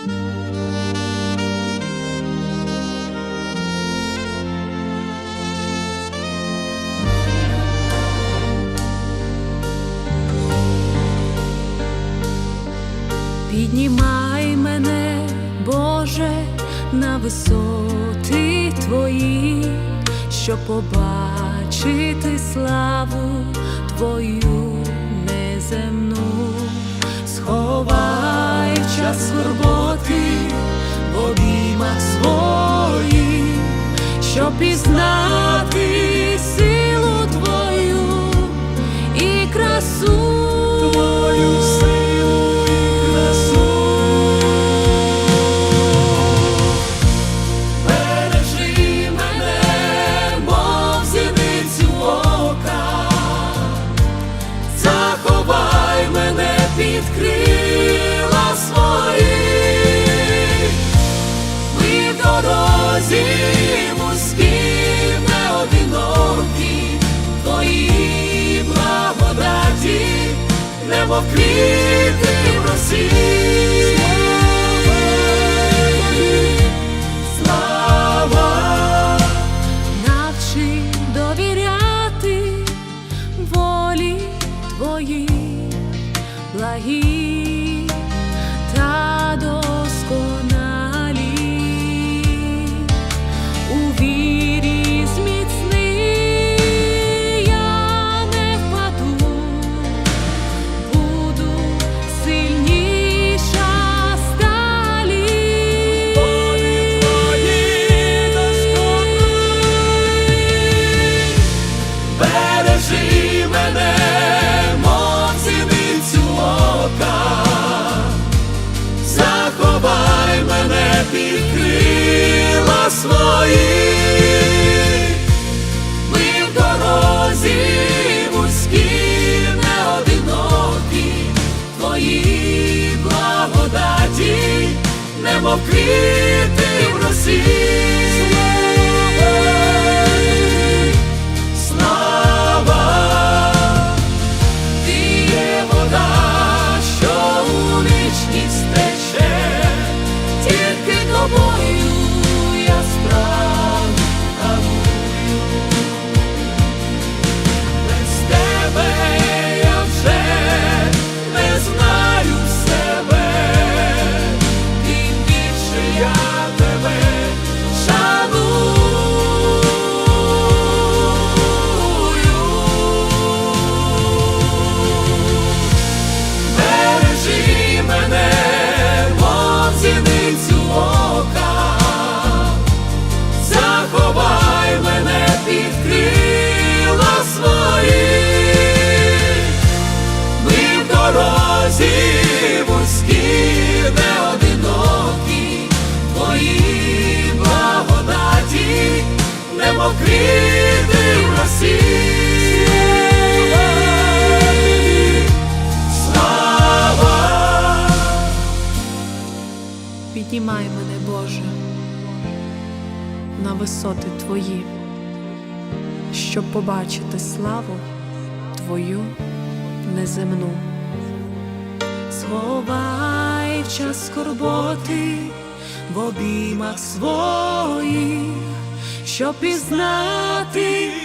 Піднімай мене, Боже, на висоти Твої, щоб побачити славу Твою неземну, сховай в час скорботи пізнати немов квіти в росі. Слава навчи довіряти волі твоїй, благі немов квіти в росі. Квіти в росі. Слава Піднімай мене, Боже, на висоти Твої, щоб побачити славу Твою неземну. Сховай в час скорботи в обіймах своїх, щоб пізнати